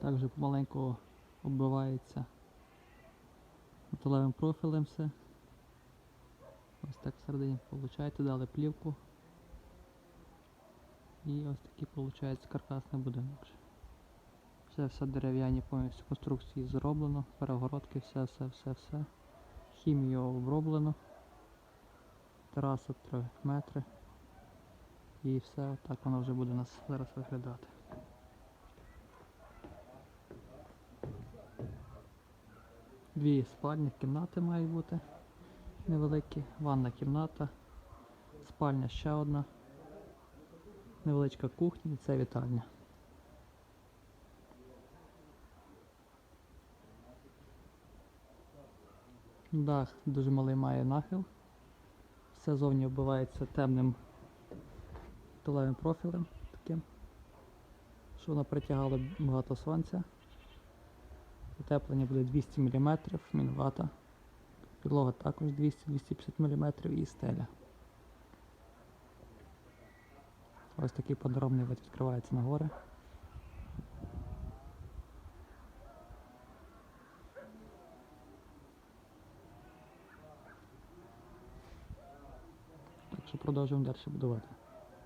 Так вже помаленьку оббивається металевим профілем все. Ось так всередині виходить, дали плівку. І ось такий виходить каркасний будинок. Все все дерев'яні повністю конструкції зроблено, перегородки, все, все, все, все. Хімію оброблено. Тераса 3 метри. І все так воно вже буде у нас зараз виглядати. Дві спальні кімнати мають бути невеликі, ванна кімната, спальня ще одна, невеличка кухня і це вітальня. Дах дуже малий має нахил. Все зовні оббивається темним металевим профілем таким, щоб воно притягало багато сонця. Утеплення буде 200 мм, мінвата. Підлога також 200-250 мм і стеля. Ось такий панорамний вид відкривається на гори. Так що продовжуємо далі будувати.